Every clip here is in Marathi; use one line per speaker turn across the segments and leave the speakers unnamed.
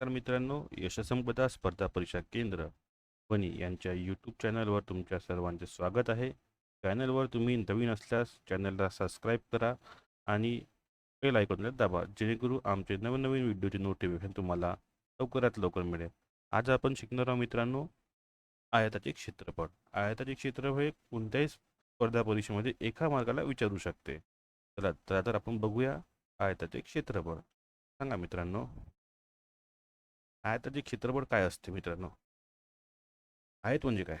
तर मित्रांनो यशसंपदा स्पर्धा परीक्षा केंद्र वणी यांच्या यूट्यूब चॅनलवर तुमच्या सर्वांचे स्वागत आहे. चॅनलवर तुम्ही नवीन असल्यास चॅनलला सबस्क्राईब करा आणि बेल आयकॉनला दाबा जेणेकरून आमचे नवीन नवीन व्हिडिओचे नोटिफिकेशन तुम्हाला लवकरात लवकर मिळेल. आज आपण शिकणार आहोत मित्रांनो आयताचे क्षेत्रफळ. आयताचे क्षेत्रफळ हे कोणत्याही स्पर्धा परीक्षेमध्ये एका मार्गाला विचारू शकते. चला तर तर आपण बघूया आयताचे क्षेत्रफळ. सांगा मित्रांनो. आयताचे क्षेत्रफळ काय असते मित्रांनो? आयत म्हणजे काय?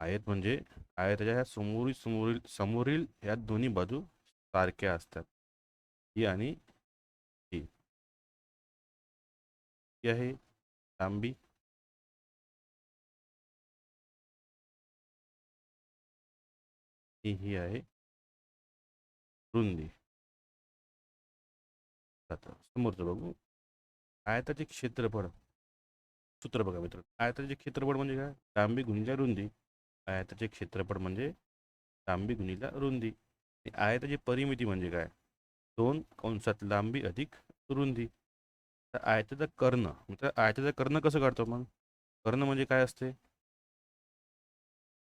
आयत म्हणजे आयताच्या ह्या समोरील समोरील समोरील ह्या दोन्ही बाजू सारख्या असतात. ही आणि ही. ही आहे लांबी. ही ही आहे रुंदी. समोरचं बघू. आयताचे क्षेत्रफळ सूत्र बघा मित्र. आयताचे क्षेत्रफळ म्हणजे काय? लांबी गुणीला रुंदी. आयताचे क्षेत्रफळ म्हणजे लांबी गुणीला रुंदी. आयताची परिमिती म्हणजे काय? दोन कंसात लांबी अधिक रुंदी. तर आयताचा कर्ण. मित्र आयताचा कर्ण कसं काढतो मग कर्ण म्हणजे काय असते?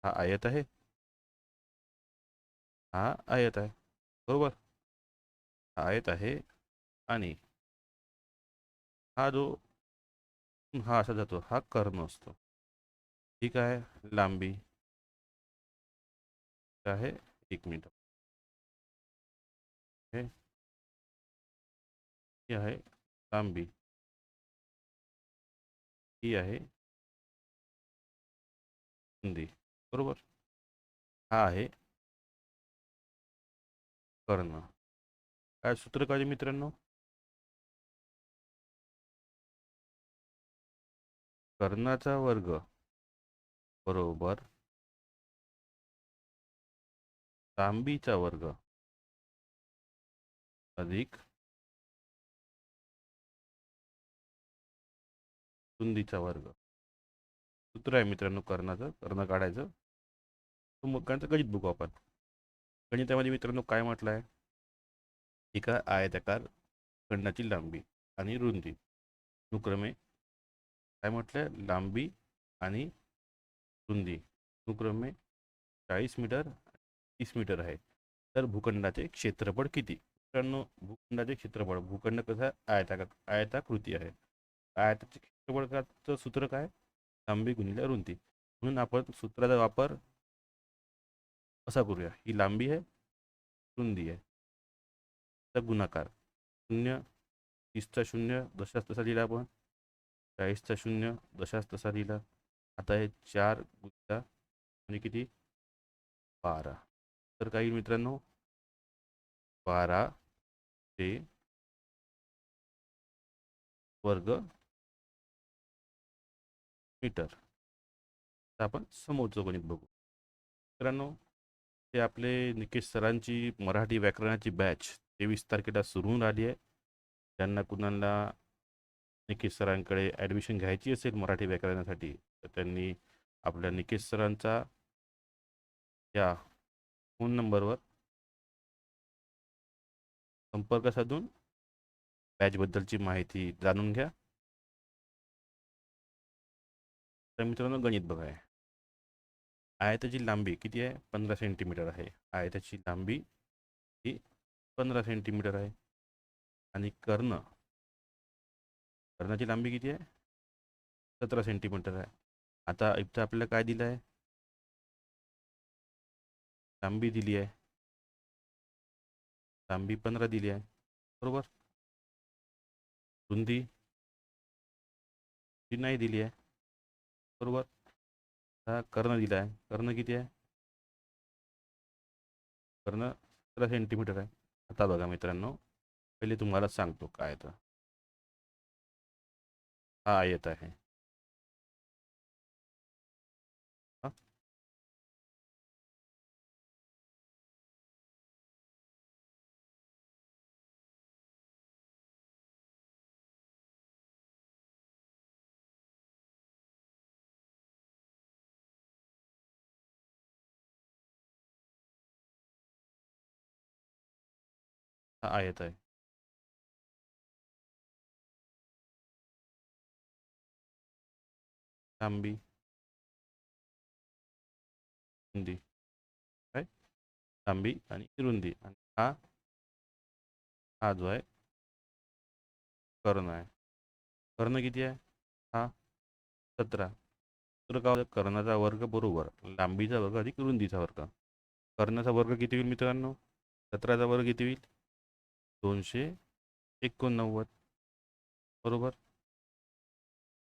हा आयत आहे. हा आयत आहे. बरोबर? हा आयत आहे आणि हा जो हा असा जातो हा कर्ण असतो. ठीक आहे लांबी आहे एक मिनिट ही आहे लांबी. ही आहे रुंदी. बरोबर? हा आहे कर्ण. काय सूत्र काय मित्रांनो? कर्णाचा वर्ग. बरोबर. लांबीचा वर्ग. अधिक. रुंदीचा वर्ग. सूत्र आहे मित्रांनो कर्णाचं. कर्ण काढायचं. मग गणित बघू आपण. गणितामध्ये मित्रांनो काय म्हटलं आहे एका आयताकार खंडाची लांबी आणि रुंदी. अनुक्रमे म्हटलं? लांबी आणि रुंदी. अनुक्रमे चाळीस मीटर तीस मीटर आहे. तर भूखंडाचे क्षेत्रफळ किती? मित्रांनो भूखंडाचे क्षेत्रफळ भूखंड कसं? आयता आयताकृती आहे. आयताचे क्षेत्रफळाचं सूत्र काय? लांबी गुणिले रुंदी. म्हणून आपण सूत्राचा वापर असा करूया? ही लांबी आहे रुंदी आहे. तर गुणाकार. शून्य तीसचा शून्य दशाच तसा लिहिला आपण. चाळीसचा शून्य जशाच तसा लिहिला. आता हे चार गुणिला म्हणजे किती? बारा. तर काही मित्रांनो बारा ते वर्ग मीटर. तर आपण समोरचं गणित बघू. मित्रांनो ते आपले निकेश सरांची मराठी व्याकरणाची बॅच तेवीस तारखेला सुरू होऊन आली आहे. त्यांना कुणाला निकेश सरांकडे ॲडमिशन घ्यायची असेल मराठी व्याकरणासाठी तर त्यांनी आपल्या निकेश सरांचा या फोन नंबरवर संपर्क साधून बॅचबद्दलची माहिती जाणून घ्या. तर मित्रांनो गणित बघा. आयताची लांबी किती आहे? पंधरा सेंटीमीटर आहे. आयताची लांबी ही पंधरा सेंटीमीटर आहे. आणि कर्ण कर्णाची लांबी किती आहे? सतरा सेंटीमीटर आहे. आता इथं आपल्याला काय दिलं आहे? लांबी दिली आहे. लांबी पंधरा दिली आहे. बरोबर? रुंदी ती नाही दिली आहे. बरोबर? हा कर्ण दिला आहे. कर्ण किती आहे? कर्ण सतरा सेंटीमीटर आहे. आता बघा मित्रांनो पहिले तुम्हाला सांगतो काय तर. हा आयत आहे हा आयत आहे लांबी रुंदी काय लांबी आणि रुंदी आणि हा हा जो आहे कर्ण आहे. कर्ण किती आहे? हा सतरा. तर काय कर्णाचा वर्ग बरोबर. लांबीचा वर्ग अधिक रुंदीचा वर्ग. कर्णाचा वर्ग किती होईल मित्रांनो? सतराचा वर्ग किती होईल? दोनशे एकोणनव्वद. बरोबर?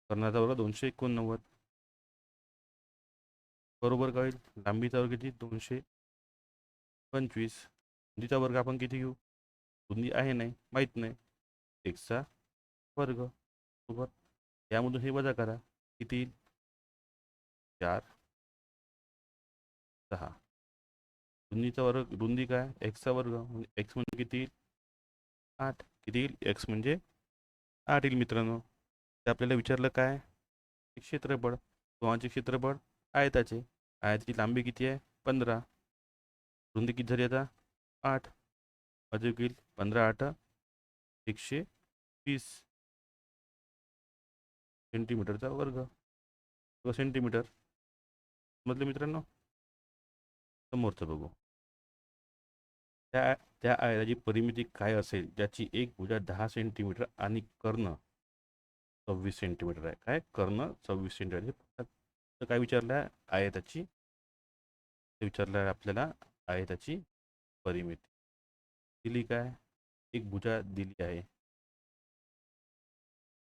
कर्णाचा वर्ग दोनशे एकोणनव्वद. बरोबर कळेल होईल? लांबीचा वर्ग किती? दोनशे पंचवीस. रुंदीचा वर्ग आपण किती घेऊ? रुंदी आहे नाही माहीत नाही. एक्सचा वर्ग. बरोबर? यामधून हे वजा करा. किती येईल? चार. सहा. रुंदीचा वर्ग रुंदी काय? एक्सचा वर्ग. म्हणजे एक्स म्हणजे किती येईल? आठ. किती येईल? एक्स म्हणजे आठ येईल मित्रांनो. ते आपल्याला विचारलं काय? क्षेत्रफळ. दोहाचे क्षेत्रफळ आयताचे. आयताची लांबी किती आहे? पंधरा. रुंदी किती झाली आता? आठ. अजून येईल पंधरा आठ एकशे वीस सेंटीमीटरचा वर्ग. किंवा सेंटीमीटर. म्हटलं मित्रांनो? समोरचं बघू. त्या त्या आयताची परिमिती काय असेल? ज्याची एक भुजा दहा सेंटीमीटर आणि कर्ण. सव्वीस सेंटीमीटर आहे. काय? कर्ण सव्वीस सेंटीमीटर. काय विचारलं आहे आयताची ते विचारलं आहे आपल्याला आयताची परिमिती. दिली काय? एक भुजा दिली आहे.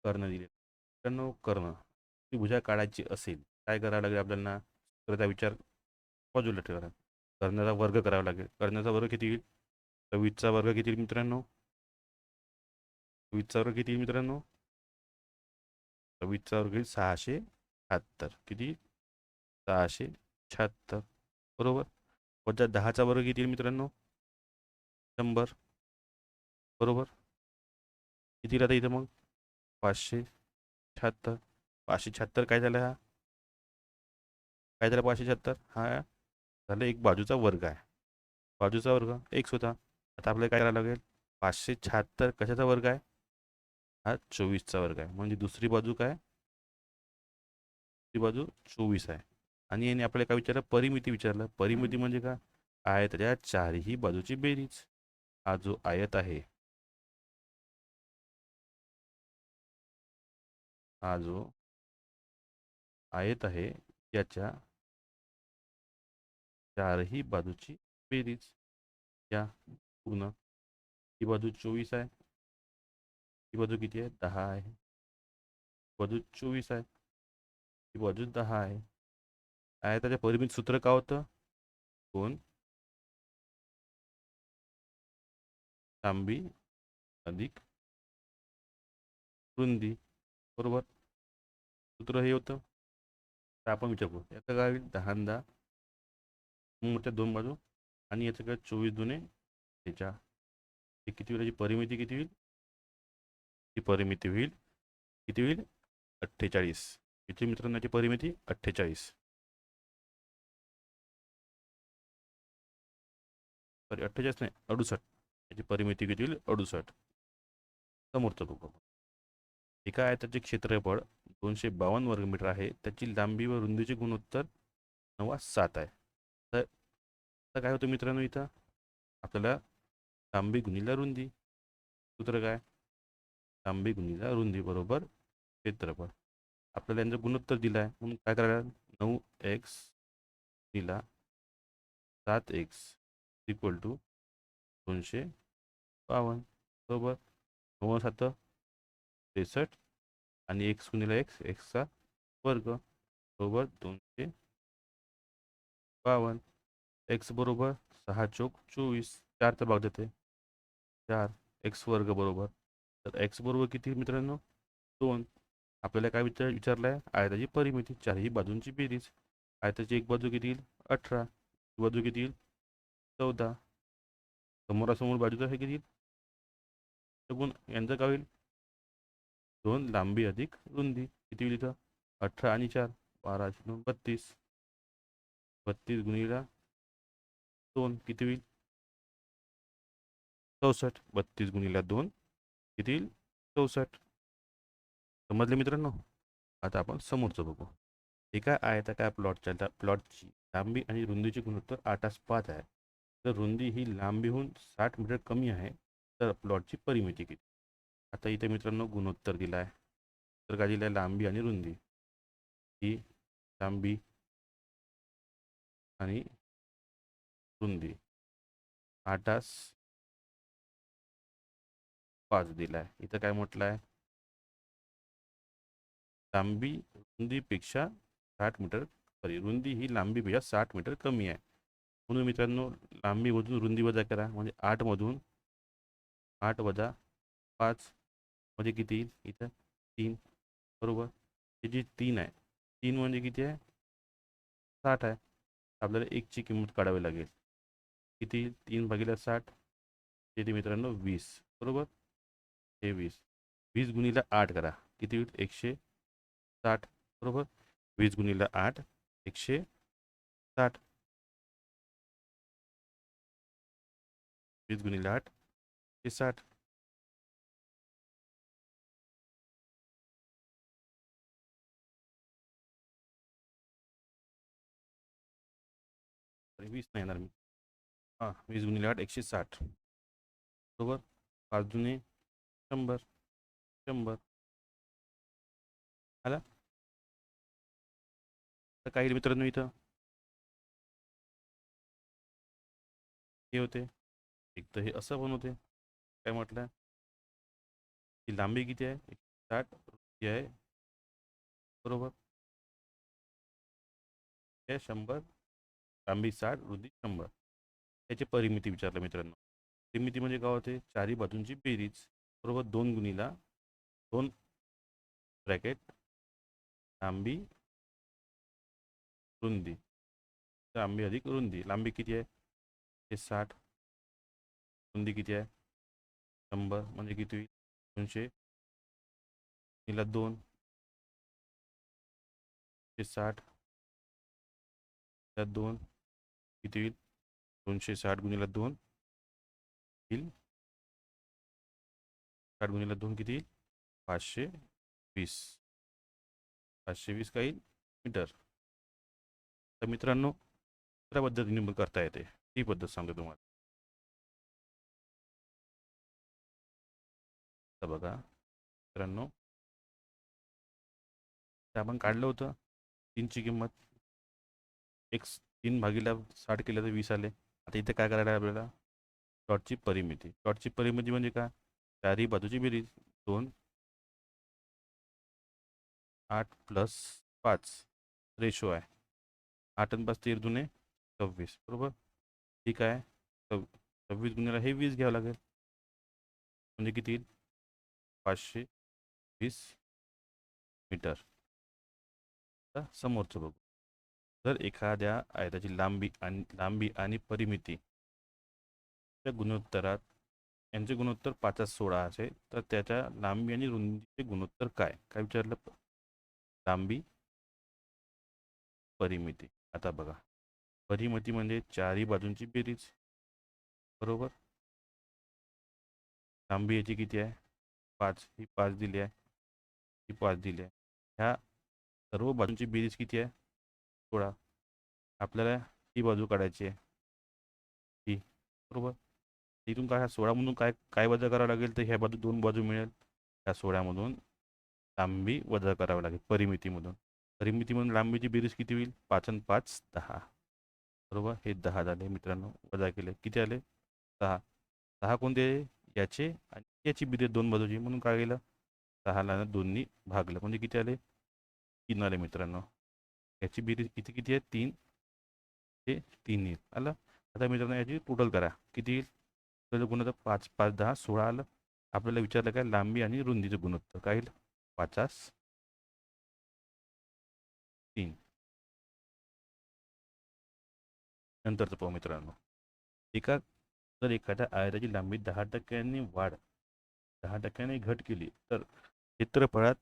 कर्ण दिली मित्रांनो कर्ण. ती भुजा काढायची असेल काय करावं लागेल आपल्याला? तर विचार बाजूला ठेवा. कर्णाचा वर्ग करावा लागेल. कर्णाचा वर्ग किती येईल? सव्वीसचा वर्ग किती मित्रांनो? सव्वीसचा वर्ग किती मित्रांनो? सव्वीसचा वर्ग येईल सहाशे शहात्तर. किती? सहाशे शहात्तर. बरोबर? वजा दहाचा वर्ग किती येईल मित्रांनो? शंभर. बरोबर? किती राहतं इथं मग? पाचशे शहात्तर. पाचशे शहात्तर काय झालं हा? काय झालं पाचशे शहात्तर? हा? झालं एक बाजूचा वर्ग आहे. बाजूचा वर्ग एक होता आता आपल्याला काय करायला लागेल? पाचशे शहात्तर कशाचा वर्ग आहे? हा चोवीसचा वर्ग आहे. म्हणजे दुसरी बाजू काय? दुसरी बाजू चोवीस आहे. आणि याने आपल्याला काय विचारलं? परिमिती विचारलं. परिमिती म्हणजे का? आयताच्या चारही बाजूची बेरीज. हा जो आयत आहे. हा जो आयत आहे याच्या चारही बाजूची बेरीज. या पूर्ण. ही बाजू चोवीस आहे. ही बाजू किती आहे? दहा आहे. बाजू चोवीस आहे. ही बाजू दहा आहे. आयताच्या परिमित सूत्र का होतं? दोन लांबी अधिक रुंदी. बरोबर? सूत्र हे होतं. तर आपण विचारू याचं काय होईल दहा दहा. मोठ्या दोन बाजू. आणि याचं काय? चोवीस दोने त्याच्या. हे किती होईल? याची परिमिती किती होईल? ती परिमिती होईल. किती होईल? अठ्ठेचाळीस. किती मित्रांनो याची परिमिती अठ्ठेचाळीस. सॉरी अठ्ठेचाळीस नाही अडुसष्ट. याची परिमिती किती होईल? अडुसष्ट. समोरचं बघू एका आयताचे क्षेत्रफळ दोनशे बावन्न वर्गमीटर आहे. त्याची लांबी व रुंदीचे गुणोत्तर नवा सात आहे. तर आता काय होतं मित्रांनो इथं? आपल्याला लांबी गुणिला रुंदी. सूत्र काय? लांबी गुणिला रुंदी बरोबर क्षेत्रफळ. आपल्याला यांचं गुणोत्तर दिलं आहे म्हणून काय करायला नऊ एक्स दिला सात एक्स इक्वल टू दोनशे बावन्न. बरोबर? नव्वद सात त्रेसष्ट आणि एक्स गुणिला एक्स एक्सचा वर्ग. बरोबर? दोनशे बावन्न. एक्स बरोबर? सहा चौक चोवीस. चारचा भाग देते चार. एक्स वर्ग बरोबर? तर एक्स बरोबर किती मित्रांनो? दोन. आपल्याला काय विचार विचारलं आहे आयताची परिमिती. चारही बाजूंची बेरीज. आयताची एक बाजू किती येईल? अठरा. बाजू किती येईल? चौदा. समोरासमोर बाजूचा हे किती येईल? गुण यांचं काय होईल? दोन लांबी अधिक रुंदी. किती होईल इथं? अठरा आणि चार. बारा दोन बत्तीस. बत्तीस गुणिला दोन किती होईल? चौसष्ट. बत्तीस गुणिला दोन. किती? येईल चौसष्ट समजले मित्रांनो आता आपण समोरचं बघू. एका आयताकार प्लॉटच्या प्लॉटची लांबी आणि रुंदीची गुणोत्तर आठास पाच आहे. तर रुंदी ही लांबीहून साठ मीटर कमी आहे तर प्लॉटची परिमिती किती? आता इथे मित्रांनो गुणोत्तर दिला आहे तर काय दिलं आहे लांबी आणि रुंदी. ही लांबी आणि रुंदी. आठास पाच दिला आहे इथं काय म्हटलं लांबी रुंदीपेक्षा साठ मीटर सॉरी, रुंदी ही लांबीपेक्षा साठ मीटर कमी आहे. म्हणून मित्रांनो लांबीमधून रुंदी वजा करा. म्हणजे आठमधून आठ वजा पाच किती येईल? इथं तीन. बरोबर? हे जी तीन आहे, तीन किती आहे? साठ आहे. आपल्याला एकची किंमत काढावी लागेल. किती? येईल? तीन भागीला साठ. येते मित्रांनो, वीस. बरोबर? हे वीस. वीस गुणीला आठ करा. किती होईल? एकशे साठ. बरोबर? वीस गुणीला आठ एकशे साठ. वीस गुणीला आठ एकशे साठ. वीस नाही येणार मी. हां वीस गुणिले आठ एकशे साठ. बरोबर? पाच जुने शंभर शंभर. आला? तर काही मित्रांनो इथं. हे होते. एक तर हे असं पण होते. काय म्हटलं? ही लांबी किती आहे? एक साठ रुपये आहे. बरोबर? हे शंभर लांबी साठ रुंदी शंभर. याची परिमिती विचारलं मित्रांनो. परिमिती म्हणजे काय होते? चारी बाजूंची बेरीज. बरोबर दोन गुणीला दोन ब्रॅकेट लांबी रुंदी. लांबी अधिक रुंदी. लांबी किती आहे? ते साठ. रुंदी किती आहे? शंभर. म्हणजे किती होईल? दोनशे. गुणीला दोन. ते साठ. दोन. किती होईल? दोनशे साठ गुणीला दोन. येईल साठ गुणीला दोन किती येईल? पाचशे वीस. पाचशे वीस काही मीटर. तर मित्रांनो दुसऱ्या पद्धतीने करता येते? ती पद्धत सांगतो तुम्हाला. तर बघा मित्रांनो. आपण काढलं होतं. तीनची किंमत. एक तीन भागीला साठ केलं तर वीस आले. आता इथे काय करायला आपल्याला? डॉटची परिमिती. डॉटची परिमिती म्हणजे काय? चारही बाजूची बेरीज दोन. आठ प्लस पाच रेशो आहे. आठ आणि पाच तेर जुने सव्वीस बरोबर? ठीक आहे. सव सव्वीस गुन्ह्याला हे वीस घ्यावं लागेल. म्हणजे किती येईल? पाचशे वीस मीटर. आता समोरचं बघू. जर एखाद्या आयताची लांबी आणि लांबी आणि परिमिती गुणोत्तरात यांचे गुणोत्तर पाचात सोळा असेल तर त्याच्या लांबी आणि रुंदीचे गुणोत्तर काय? काय विचारलं? लांबी. परिमिती. आता बघा. परिमिती म्हणजे चारही बाजूंची बेरीज. बरोबर? लांबी याची किती आहे? पाच. ही पाच दिली आहे. ही पाच दिली आहे. ह्या सर्व बाजूंची बेरीज किती आहे? सोळा. आपल्याला ही बाजू काढायची आहे. ही. बरोबर? इथून काय ह्या सोळामधून काय काय वजा करावं लागेल तर ह्या बाजू दोन बाजू मिळेल. त्या सोळामधून लांबी वजा करावी लागेल परिमितीमधून. परिमितीमधून लांबीची बेरीज किती होईल? पाच आणि पाच दहा. बरोबर? हे दहा झाले मित्रांनो. वजा केले. किती आले? दहा. दहा कोणते? याचे आणि याची बिरीज दोन बाजूची. म्हणून काय केलं? सहाला दोन्ही भागलं. म्हणजे किती आले? तीन आले मित्रांनो. याची बिरीज किती किती आहे? तीन. हे तीन येईल. आलं? आता मित्रांनो याची टोटल करा. किती येईल? तर गुणोत्तर पाच पाच दहा सोळा आलं. आपल्याला विचारलं काय? लांबी आणि रुंदीचं गुणोत्तर. काय येईल? पाचास. तीन. नंतरचं पाहू मित्रांनो. एका जर एखाद्या आयताची लांबी दहा टक्क्यांनी वाढ दहा टक्क्यांनी घट केली तर क्षेत्रफळात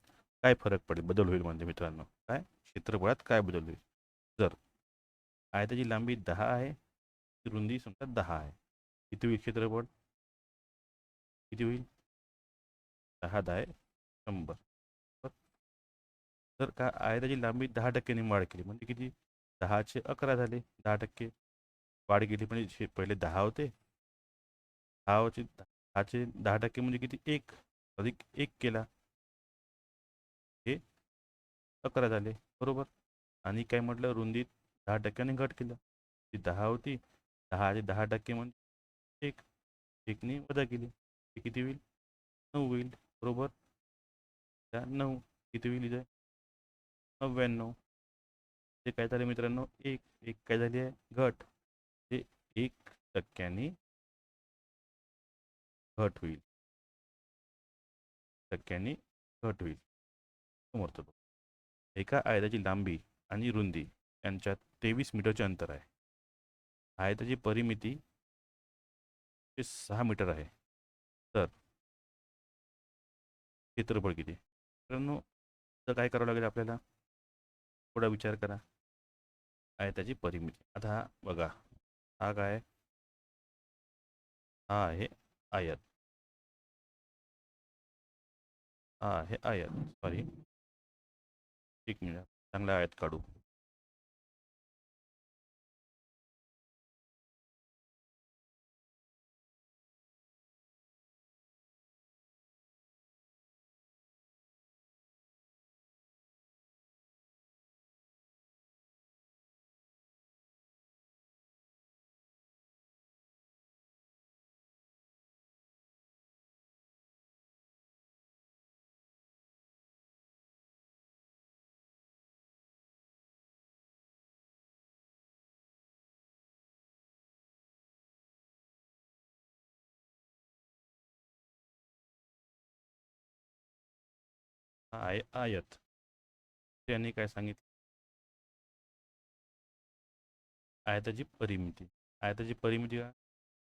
काय फरक पडेल? बदल होईल म्हणजे मित्रांनो. काय? क्षेत्रफळात काय बदल होईल? जर आयताची लांबी दहा आहे रुंदी समजा दहा आहे. किती होईल क्षेत्रफळ? किती होईल? दहा दहा शंभर. तर का आयताची लांबी दहा टक्क्यांनी वाढ केली. म्हणजे किती? दहाचे अकरा झाले. दहा टक्के वाढ केली म्हणजे पहिले दहा होते. दहाचे दहाचे दहा टक्के म्हणजे किती? एक. अधिक एक केला. हे अकरा झाले. बरोबर? आणि काय म्हटलं? रुंदीत दहा टक्क्याने घट केलं. ती दहा होती. दहाचे दहा टक्के म्हणजे एक एकने वजा केली. ते किती होईल? नऊ होईल. बरोबर? त्या नऊ किती होईल इथे? नव्याण्णव. ते काय झाले मित्रांनो? एक एक काय झाली आहे? घट. ते एक टक्क्याने घट होईल. टक्क्यांनी घट होईल. समोरचं बघ. एका आयताची लांबी आणि रुंदी यांच्यात तेवीस मीटरचे अंतर आहे. आयताची परिमिती ते सहा मीटर आहे. तर क्षेत्रफळ किती? मित्रांनो तर काय करावं लागेल आपल्याला थोडा विचार करा. आहे त्याची परिमिती? आता हा बघा हा काय? हा आहे आयात. हा आहे आयात. सॉरी एक मिनिट चांगला आयात काढू. आय आयत. त्यांनी काय सांगितलं? आयताची परिमिती. आयताची परिमिती काय?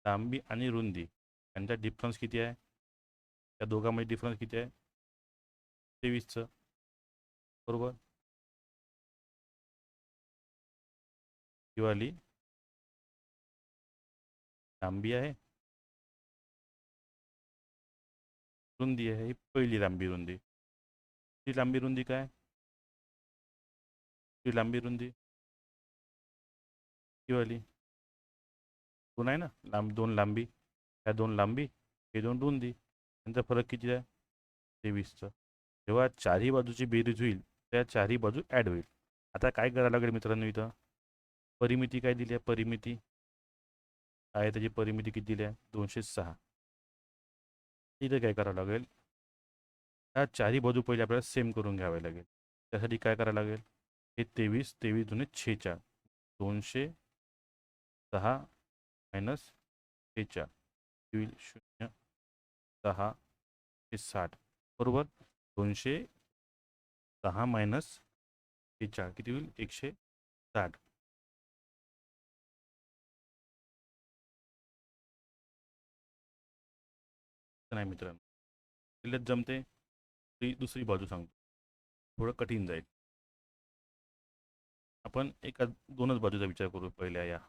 लांबी आणि रुंदी. यांचा डिफरन्स किती आहे? त्या दोघांमध्ये डिफरन्स किती आहे? तेवीसचं. बरोबर? दिवाली. लांबी आहे. रुंदी आहे. ही पहिली लांबी रुंदी. ती लांबी रुंदी काय? ती लांबी रुंदी. ही वाली. दोन आहे ना? लांब दोन लांबी. ह्या दोन लांबी हे दोन रुंदी. यांचा फरक किती आहे? तेवीसचं. जेव्हा चारही बाजूची बेरीज होईल त्या चारही बाजू ॲड होईल. आता काय करावं लागेल मित्रांनो इथं? परिमिती काय दिली आहे? परिमिती. आहे त्याची परिमिती किती दिली आहे? दोनशे सहा. इथं काय करावं लागेल? ह्या चारही बाजू पहिले आपल्याला सेम करून घ्यावे लागेल. त्यासाठी काय करावं लागेल? हे तेवीस तेवीस दोन्ही छेचाळ. दोनशे सहा मायनस छेचाळ. होईल शून्य, सहा साठ. बरोबर? दोनशे सहा मायनस छेचाळ. किती होईल? एकशे साठ. नाही मित्रांनो. तिला जमते? दुसरी बाजू सांगतो. थोडं कठीण जाईल. आपण एका, दोनच बाजूचा विचार करू पहिल्या या.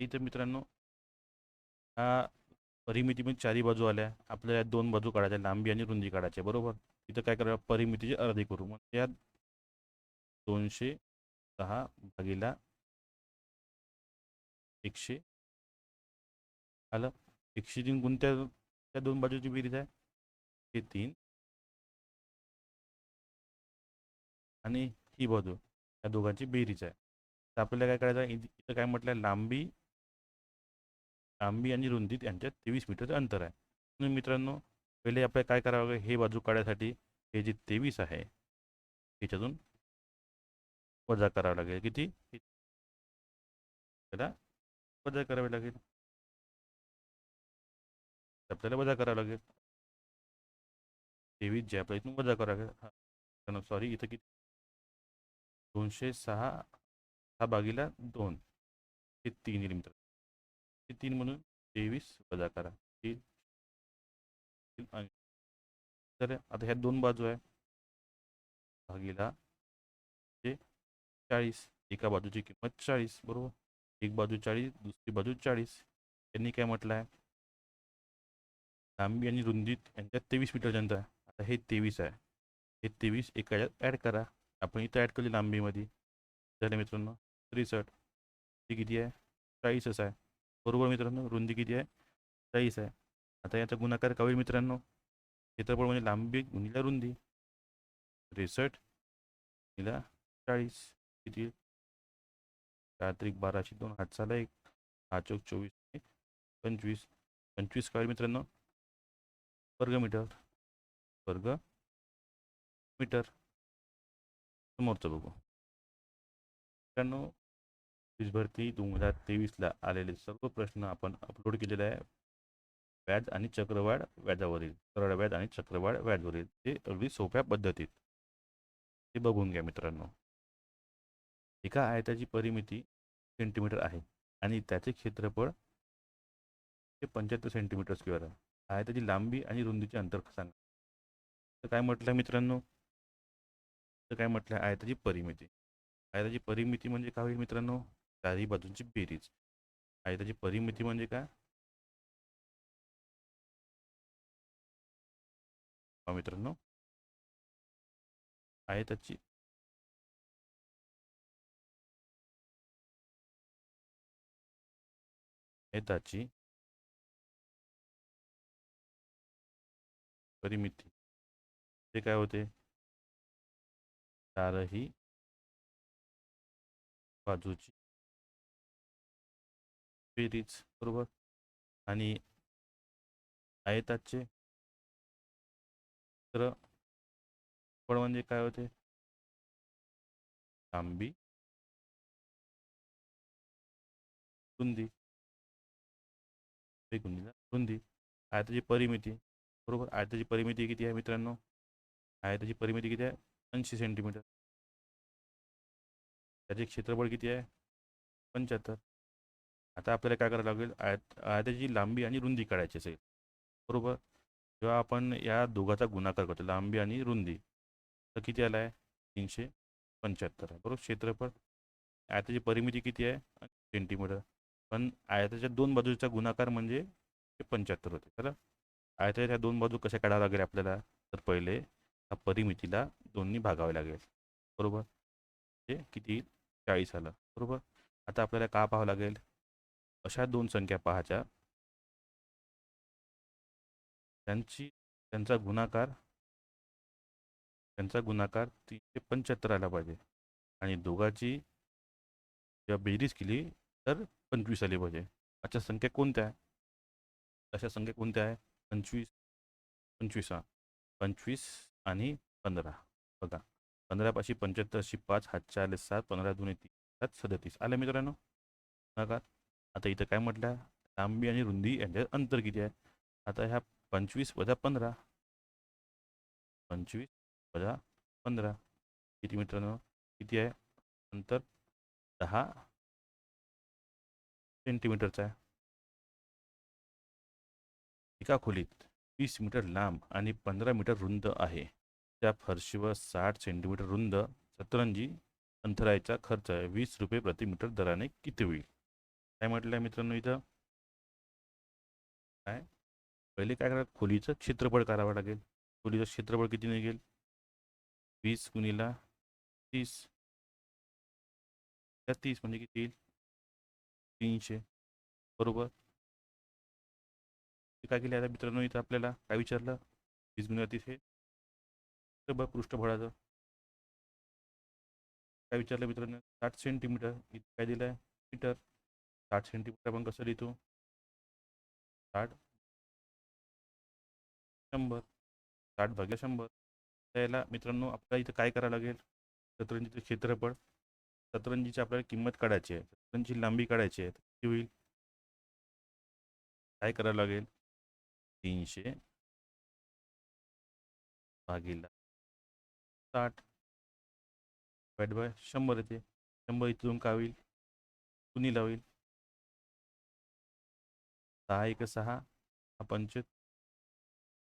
इथं मित्रांनो, हा परिमितीमध्ये चारी बाजू आल्या. आपल्याला या दोन बाजू काढायच्या लांबी आणि रुंदी काढायच्या बरोबर? इथं काय करूया परिमितीची अर्धी करू. मग त्यात दोनशे सहा भागीला एकशे आलं. एकशे तीन कोणत्या त्या दोन बाजूची बेरीज आहे. हे तीन. आणि ही बाजू या दोघांची बेरीज आहे. तर आपल्याला काय करायचं इथं काय म्हटलं लांबी लांबी आणि रुंदीत यांच्यात तेवीस मीटरचं अंतर आहे. म्हणून मित्रांनो पहिले आपल्याला काय करावं लागेल? हे बाजू काढायसाठी हे जे तेवीस आहे त्याच्यातून वजा करावं लागेल. किती? त्याला वजा करावे लागेल. आपल्याला वजा करावं लागेल. तेवीस जे आपल्या इथून वजा करावं लागेल. सॉरी इथं किती? दोनशे सहा सहा बागीला दोन. हे तीन येईल मित्र हे तीन म्हणून तेवीस वजा करा. तीन. तर आता ह्या दोन बाजू आहे. भागीला ते चाळीस. एका बाजूची किंमत चाळीस बरोबर? एक बाजू चाळीस दुसरी बाजू चाळीस. यांनी काय म्हटलं आहे लांबी आणि रुंदीत यांच्यात तेवीस मीटरचं अंतर आहे. आता हे तेवीस आहे. हे तेवीस एका याच्यात ॲड करा. आपण इथं ॲड केली लांबीमध्ये. झालं मित्रांनो त्रेसष्ट. ती किती आहे? चाळीसच आहे. बरोबर मित्रांनो? रुंदी किती आहे? चाळीस आहे. आता याचा गुणाकार का होईल मित्रांनो. क्षेत्रफळ म्हणजे लांबी गुणिला रुंदी. त्रेसष्ट गुणिला चाळीस. किती चार त्रिक बाराशे दोन. आठ साला एक. हा चौक चोवीस एक पंचवीस. पंचवीस काय मित्रांनो. वर्ग मीटर. वर्ग मीटर. समोरचं बघू. मित्रांनो ऑफिस भरती दोन हजार तेवीसला आलेले सर्व प्रश्न आपण अपलोड केलेले आहे. व्याज आणि चक्रवाढ व्याजावरील सरळ व्याज आणि चक्रवाढ व्याजवरील ते अगदी सोप्या पद्धतीत. ते बघून घ्या मित्रांनो. एका आयताची परिमिती सेंटीमीटर आहे आणि त्याचे क्षेत्रफळ ते पंच्याहत्तर सेंटीमीटर स्क्वेअर आहे. आयताची लांबी आणि रुंदीचे अंतर सांगा. तर काय म्हटलं मित्रांनो? तर काय म्हटलं? आयताची परिमिती. आयताची परिमिती म्हणजे काय होईल मित्रांनो? चारही बाजूंची बेरीज. आयताची परिमिती म्हणजे काय? मित्रांनो. आहे त्याची. त्याची. परिमिती. ते काय होते? चारही बाजूची. बेरीज बरोबर? आणि आयताचे तर फळ म्हणजे काय होते? लांबी रुंदी. रुंदी. आयताची परिमिती. बरोबर? आयताची परिमिती किती आहे मित्रांनो? आयताची परिमिती किती आहे? ऐंशी सेंटीमीटर. त्याचे क्षेत्रफळ किती आहे? पंच्याहत्तर. आता आपल्याला काय करावं लागेल? आयत आयताची लांबी आणि रुंदी काढायची असेल. बरोबर? जेव्हा आपण या दोघाचा गुणाकार करतो लांबी आणि रुंदी तर किती आला आहे? तीनशे पंच्याहत्तर आहे. बरोबर? क्षेत्रफळ. आयताची परिमिती किती आहे? सेंटीमीटर. पण आयताच्या दोन बाजूचा गुणाकार म्हणजे ते पंच्याहत्तर होते. चला. आयताच्या ह्या दोन बाजू कशा काढाव्या लागेल आपल्याला? तर पहिले ह्या परिमितीला दोन्ही भागावे लागेल. बरोबर? ते किती? येईल चाळीस आलं. बरोबर? आता आपल्याला का पाहावं लागेल? अशा दोन संख्या पाहायच्या. त्यांची त्यांचा गुणाकार त्यांचा गुणाकार तीनशे पंच्याहत्तर आला पाहिजे. आणि दोघाची जेव्हा बेरीज केली तर पंचवीस आली पाहिजे. अशा संख्या कोणत्या? आहे अशा संख्या कोणत्या आहे पंचवीस पंचवीस हा. पंचवीस आणि पंधरा. बघा. पंधरापाशी पंच्याहत्तरशी पाच हातच्या आले सात पंधरा दोन तीन सात सदतीस. आले मित्रांनो? गुणाकार. आता इथं काय म्हटलं? लांबी आणि रुंदी यांच्यात अंतर किती आहे? आता ह्या पंचवीस वजा पंधरा. पंचवीस वजा पंधरा. किती मित्रांनो? किती आहे? अंतर दहा सेंटीमीटरचा आहे. एका खोलीत वीस मीटर लांब आणि पंधरा मीटर रुंद आहे. त्या फरशीवर साठ सेंटीमीटर रुंद सतरंजी अंतरायचा खर्च आहे. वीस रुपये प्रति मीटर दराने किती होईल? काय म्हटलं आहे मित्रांनो इथं? काय? पहिले काय करा खोलीचं क्षेत्रफळ करावं लागेल. खोलीचं क्षेत्रफळ किती निघेल? वीस गुणिला तीस. त्या तीस म्हणजे किती येईल? तीनशे. बरोबर? काय केलं आता मित्रांनो इथं आपल्याला? काय विचारलं? वीस गुणिला तीस हे? बघ पृष्ठफळाचं. काय विचारलं मित्रांनो? साठ सेंटीमीटर. इथं काय दिलं आहे मीटर. साठ सेंटीमीटर आपण कसं लिहितो? साठ शंभर. साठ भाग्या शंभर. त्याला मित्रांनो आपल्याला इथं काय करावं लागेल? सतरंजीचं क्षेत्रफळ. सतरंजीची आपल्याला किंमत काढायची आहे. सतरंजीची लांबी काढायची आहे. किती होईल? काय करावं लागेल? तीनशे. भागीला साठ. बॅट बाय शंभर येते. शंभर इथून काय होईल? कुणीला होईल? सहा एक सहा हा पंचवीस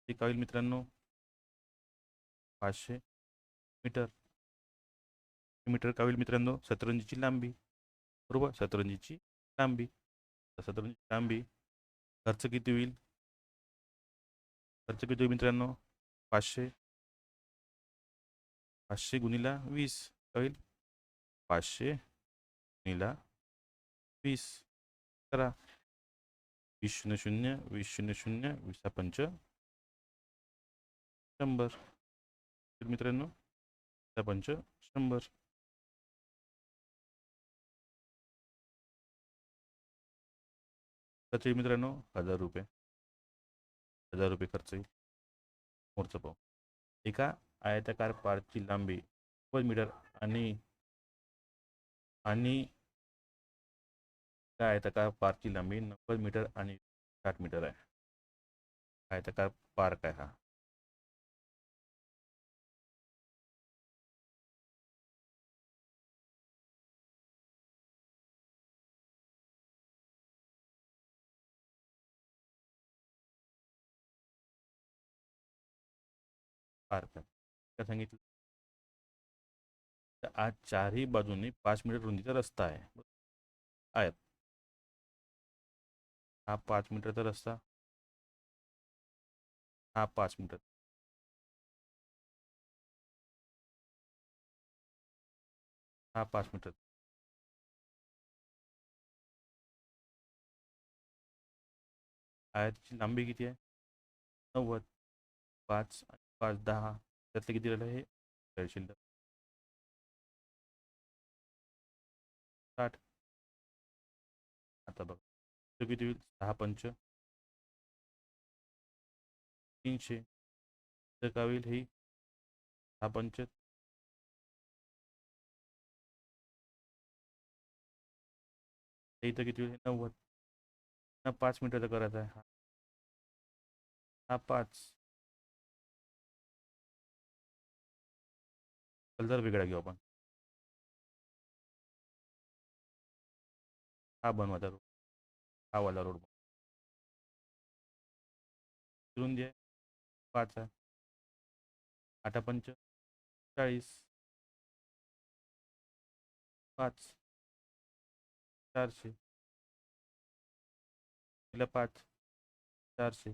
ते होईल मित्रांनो. पाचशे मीटर. मीटर का होईल मित्रांनो सतरंजीची लांबी. बरोबर? सतरंजीची लांबी. सतरंजीची लांबी खर्च किती होईल? खर्च किती होईल मित्रांनो? पाचशे. पाचशे गुणिला वीस. होईल पाचशे गुणिला वीस. करा. वीस शून्य शून्य वीस शून्य शून्य वीसा पंच शंभर तर मित्रांनो वीसा पंच शंभर खर्च येईल मित्रांनो हजार रुपये हजार रुपये खर्च येईल मोरचं पाव एका आयताकार पारची लांबी नव्वद मीटर आणि आणि आयताकार पारची लांबी नव्वद मीटर साठ मीटर आहे. आयताकार पार्क आहे हा. पार्क काय सांगितलं? आज चारही बाजूने पाच मीटर रुंदीचा रस्ता आहे. आहेत. हा पाच मीटरचा रस्ता। हा पाच मीटर। हा पाच मीटर। आयतची लांबी किती आहे नव्वद पाच पाच, दहा। त्यातलं किती राहिलं हे? शिल्लक साठ। आता बघ किती होईल सहा पंच. तीनशे. तर काय होईल ही. सहा पंच. इथं किती होईल नव्वद. हा पाच मिनिटाचा करायचा आहे. हा. हा पाच. कलर वेगळा घेऊ आपण. हा बनवायचा रोड हा वाला रोड रुंदी पाच आठ पंच चाळीस पाच. चारशे. तिला पाच. चारशे.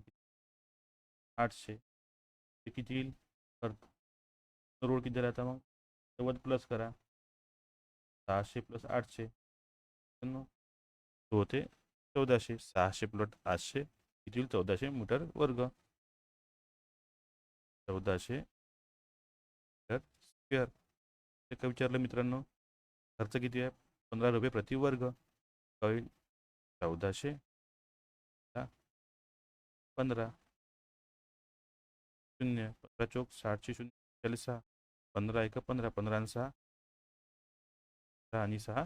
आठशे. ते किती येईल? करतो. रोड किती झाला आता मग? नव्वद प्लस करा. सहाशे प्लस आठशे. तो होते चौदाशे सहाशे प्लॉट आठशे किती चौदाशे मीटर वर्ग. चौदाशे मीटर स्क्वेअर. काय विचारलं मित्रांनो खर्च किती आहे? पंधरा रुपये प्रति वर्ग. होईल? चौदाशे. पंधरा. शून्य. पंधरा चौक साठशे शून्य. चाळीस सहा. पंधरा एक पंधरा. पंधरा आणि सहा. सहा आणि सहा.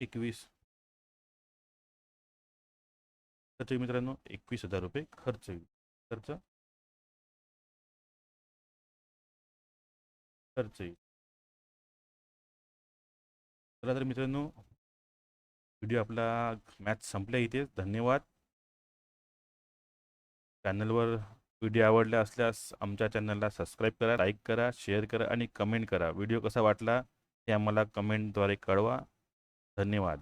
एकवीस. त्याचे मित्रांनो एकवीस हजार रुपये खर्च येईल. खर्च? खर्च येईल. चला तर मित्रांनो व्हिडिओ आपला मॅच संपल्या इथे. धन्यवाद. चॅनलवर व्हिडिओ आवडला असल्यास आमच्या चॅनलला सबस्क्राईब करा लाईक करा शेअर करा आणि कमेंट करा. व्हिडिओ कसा वाटला ते आम्हाला कमेंटद्वारे कळवा. धन्यवाद.